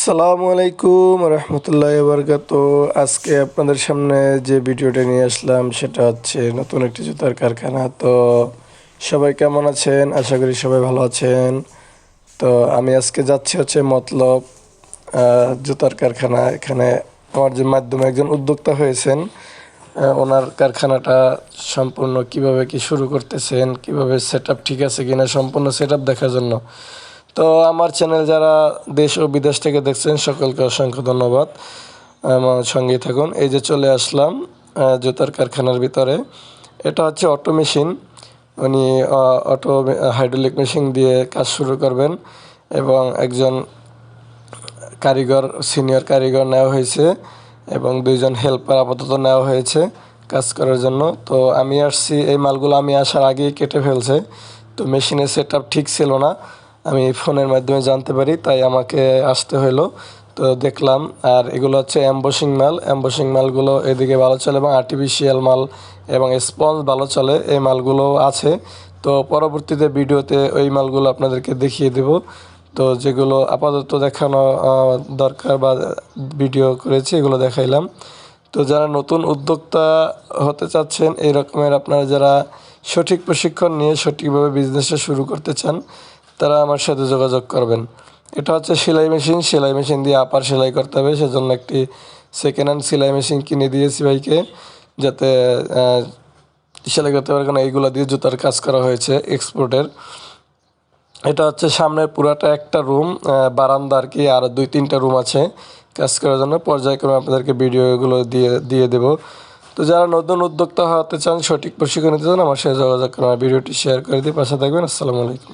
আসসালামু আলাইকুম রহমতুল্লাহ বরকাত। আজকে আপনাদের সামনে যে ভিডিওটা নিয়ে আসলাম, সেটা হচ্ছে নতুন একটি জুতার কারখানা। তো সবাই কেমন আছেন? আশা করি সবাই ভালো আছেন। তো আমি আজকে যাচ্ছি হচ্ছে মতলব জুতার কারখানা। এখানে আমার যে মাধ্যমে একজন উদ্যোক্তা হয়েছেন ওনার কারখানাটা সম্পূর্ণ কীভাবে কি শুরু করতেছেন, কীভাবে সেট ঠিক আছে কিনা সম্পূর্ণ সেট দেখার জন্য তো আমার চ্যানেল যারা দেশ ও বিদেশ থেকে দেখছেন, সকলকে অসংখ্য ধন্যবাদ। আমার সঙ্গেই থাকুন। এই যে চলে আসলাম জুতার কারখানার ভিতরে। এটা হচ্ছে অটো মেশিন উনি অটো হাইড্রোলিক মেশিন দিয়ে কাজ শুরু করবেন এবং একজন কারিগর সিনিয়র কারিগর নেওয়া হয়েছে এবং দুইজন হেল্পার আপাতত নেওয়া হয়েছে কাজ করার জন্য। তো আমি আসছি, এই মালগুলো আমি আসার আগেই কেটে ফেলছে। তো মেশিনের সেট ঠিক ছিল না। আমি ফোনের মাধ্যমে জানতে পারি, তাই আমাকে আসতে হলো তো দেখলাম, আর এগুলো হচ্ছে অ্যাম্বসিং মাল অ্যাম্বসিং মালগুলো এদিকে ভালো চলে এবং আর্টিফিশিয়াল মাল এবং স্পঞ্জ ভালো চলে, এই মালগুলো আছে। তো পরবর্তীতে ভিডিওতে ওই মালগুলো আপনাদেরকে দেখিয়ে দেব। তো যেগুলো আপাতত দেখানো দরকার বা ভিডিও করেছি, এগুলো দেখাইলাম। তো যারা নতুন উদ্যোক্তা হতে চাচ্ছেন, এই রকমের আপনারা যারা সঠিক প্রশিক্ষণ নিয়ে সঠিকভাবে বিজনেসটা শুরু করতে চান তারা আমার সাথে যোগাযোগ করবেন। এটা হচ্ছে সেলাই মেশিন। সেলাই মেশিন দিয়ে আপার সেলাই করতে হবে। সেজন্য একটি সেকেন্ড হ্যান্ড সেলাই মেশিন কিনে দিয়েছি ভাইকে, যাতে সেলাই করতে পারে। কারণ এইগুলো দিয়ে জুতার কাজ করা হয়েছে এক্সপোর্টের এটা হচ্ছে সামনের পুরাটা একটা রুম বারান্দা আর কি। আর দুই তিনটা রুম আছে কাজ করার জন্য। পর্যায়ক্রমে আপনাদেরকে ভিডিওগুলো দিয়ে দিয়ে দেব। তো যারা নতুন উদ্যোক্তা হতে চান, সঠিক প্রশিক্ষণ নিতে চান, আমার সাথে যোগাযোগ করেন। ভিডিওটি শেয়ার করে দিয়ে পাশে থাকবেন। আসসালামু আলাইকুম।